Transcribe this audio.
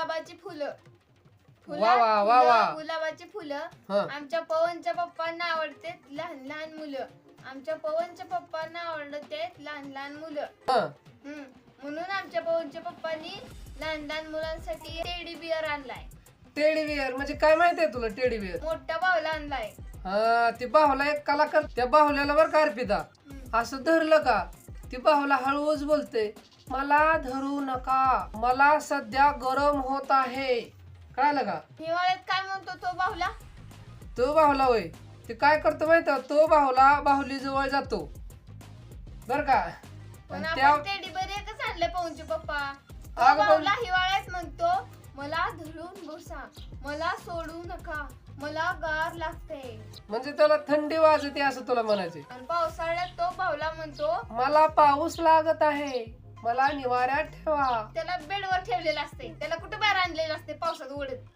गुलाबाची फुलं. वा वा वा वा. फुलं, गुलाबाची फुलं. हा. आमच्या पवनच्या पप्पांना आवडते लहान लहान मुलं. आमच्या पवनच्या पप्पांना आवडते लहान लहान मुलं. हा. हम्म. म्हणून आमच्या पवनच्या पप्पांनी लहान लहान मुलांसाठी टेडी बिअर आणलाय. Teddy bear? म्हणजे काय माहिती आहे तुला टेडी बिअर? मोठा बावला आणलाय. हा ती बाहुला एक कलाकार त्या बाहुल्याला बरं का अर्पिता? हम्म. असं धरलं का? ती बाहुला हळूच बोलते. मला धरू नका. मला सध्या गरम होत आहे. कळालं का? हिवाळ्यात काय म्हणतो तो बाहुला? तो बाहुला होय. ते काय करतो माहिती? तो बाहुला बाहुली जवळ जातो. बर का? पण आणि त्या आपण टेडी बिअर एकच आणले पवनचे पप्पा. तो अगं पण- बाहुला हिवाळ्यात म्हणतो मला धरून बसा. मला सोडू नका. मला गार लागते. म्हणजे त्याला थंडी वाजते असं तुला म्हणायचे आणि पावसाळ्यात तो बाहुला म्हणतो मला पाऊस लागत आहे. मला निवाऱ्यात ठेवा. त्याला बेडवर ठेवलेलं असते त्याला कुठे बाहेर आणलेलं असते पावसात उडत